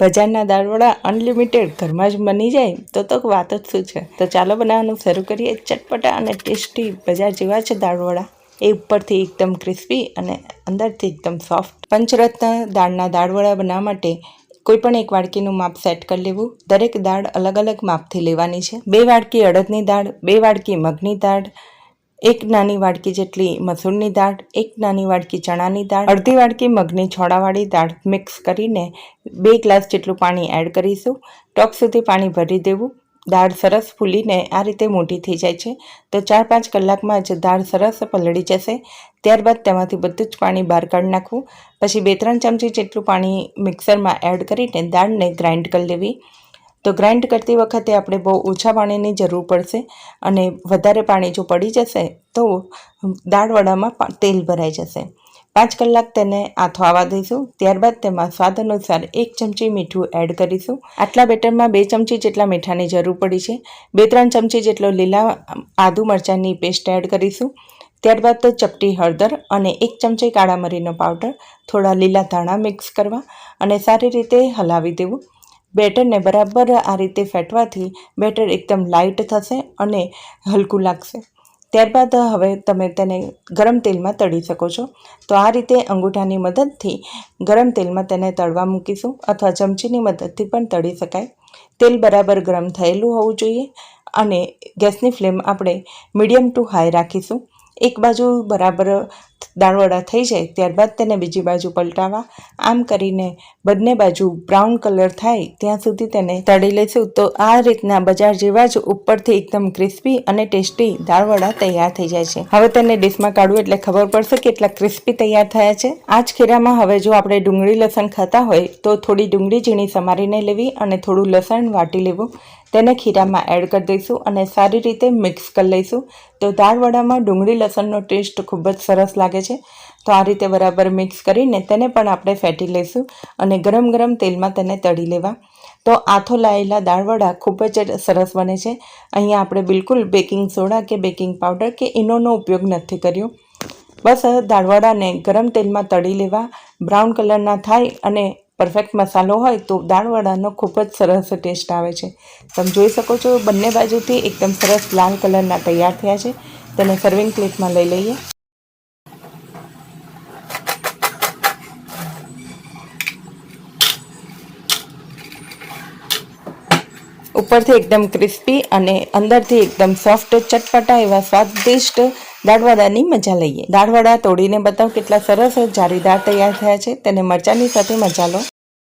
બજારના દાળવડા અનલિમિટેડ ઘરમાં જ બની જાય, તો તો વાત જ શું છે? તો ચાલો બનાવવાનું શરૂ કરીએ ચટપટા અને ટેસ્ટી બજાર જેવા છે દાળવડા. એ ઉપરથી એકદમ ક્રિસ્પી અને અંદરથી એકદમ સોફ્ટ. પંચરત્ન દાળના દાળવડા બનાવવા માટે કોઈ પણ એક વાડકીનું માપ સેટ કરી લેવું. દરેક દાળ અલગ અલગ માપથી લેવાની છે. બે વાડકી અડદની દાળ, બે વાડકી મગની દાળ એક નાની વાડકી જેટલી મસૂરની દાળ, એક નાની વાડકી ચણાની દાળ, અડધી વાડકી મગની છોડાવાળી દાળ મિક્સ કરીને બે ગ્લાસ જેટલું પાણી એડ કરીશું. ટોક સુધી પાણી ભરી દેવું. દાળ સરસ ફૂલીને આ રીતે મોટી થઈ જાય છે. તો ચાર પાંચ કલાકમાં જ દાળ સરસ પલળી જશે. ત્યારબાદ તેમાંથી બધું જ પાણી બહાર કાઢી નાખવું. પછી બે ત્રણ ચમચી જેટલું પાણી મિક્સરમાં એડ કરીને દાળને ગ્રાઇન્ડ કરી લેવી. તો ગ્રાઇન્ડ કરતી વખતે આપણે બહુ ઓછા પાણીની જરૂર પડશે અને વધારે પાણી જો પડી જશે તો દાળ વડામાં પા- તેલ ભરાઈ જશે. પાંચ કલાક તેને આથો આવવા દઈશું. ત્યારબાદ તેમાં સ્વાદ અનુસાર એક ચમચી મીઠું એડ કરીશું. આટલા બેટરમાં બે ચમચી જેટલા મીઠાની જરૂર પડી છે. બે ત્રણ ચમચી જેટલો લીલા આદુ મરચાંની પેસ્ટ એડ કરીશું. ત્યારબાદ તો ચપટી હળદર અને એક ચમચી કાળા મરીનો પાવડર થોડા લીલા ધાણા મિક્સ કરવા અને સારી રીતે હલાવી દેવું. બેટરને બરાબર આ રીતે ફેટવાથી બેટર એકદમ લાઇટ થશે અને હલકું લાગશે. ત્યારબાદ હવે તમે તેને ગરમ તેલમાં તળી શકો છો. તો આ રીતે અંગૂઠાની મદદથી ગરમ તેલમાં તેને તળવા મૂકીશું અથવા ચમચીની મદદથી પણ તળી શકાય. તેલ બરાબર ગરમ થયેલું હોવું જોઈએ અને ગેસની ફ્લેમ આપણે મીડિયમ ટુ હાઈ રાખીશું. એક બાજુ બરાબર દાળવડા થઈ જાય ત્યારબાદ તેને બીજી બાજુ પલટાવા. આમ કરીને બંને બાજુ બ્રાઉન કલર થાય ત્યાં સુધી તેને તળી લઈશું તો આ રીતના બજાર જેવા જ ઉપરથી એકદમ ક્રિસ્પી અને ટેસ્ટી દાળવડા તૈયાર થઈ જાય છે. હવે તેને ડીશમાં કાઢવું એટલે ખબર પડશે કેટલા ક્રિસ્પી તૈયાર થયા છે. આ જ ખીરામાં હવે જો આપણે ડુંગળી લસણ ખાતા હોય તો થોડી ડુંગળી ઝીણી સમારીને લેવી અને થોડું લસણ વાટી લેવું. તેને ખીરામાં એડ કરી દઈશું અને સારી રીતે મિક્સ કરી લઈશું. તો દાળવડામાં ડુંગળી લસણનો ટેસ્ટ ખૂબ જ સરસ લાગે છે. તો આ રીતે બરાબર મિક્સ કરીને તેને પણ આપણે ફેટી લઈશું અને ગરમ ગરમ તેલમાં તેને તળી લેવા. તો આથો લાયેલા દાળવડા ખૂબ જ સરસ બને છે. અહીંયા આપણે બિલકુલ બેકિંગ સોડા કે બેકિંગ પાવડર કે ઇનોનો ઉપયોગ નથી કર્યો. બસ દાળવડાને ગરમ તેલમાં તળી લેવા. બ્રાઉન કલરના થાય અને પરફેક્ટ મસાલો હોય તો દાળવડાનો ખૂબ જ સરસ ટેસ્ટ આવે છે. તમે જોઈ શકો છો બંને બાજુથી એકદમ સરસ લાલ કલરના તૈયાર થયા છે. તેને સર્વિંગ પ્લેટમાં લઈ લઈએ. ઉપરથી એકદમ ક્રિસ્પી અને અંદરથી એકદમ સોફ્ટ ચટપટા એવા સ્વાદિષ્ટ દાળવાડાની મજા લઈએ. દાળવાડા તોડીને બતાવ કેટલા સરસ જારીદાર તૈયાર થયા છે. તેને મરચાંની સાથે મજા લો.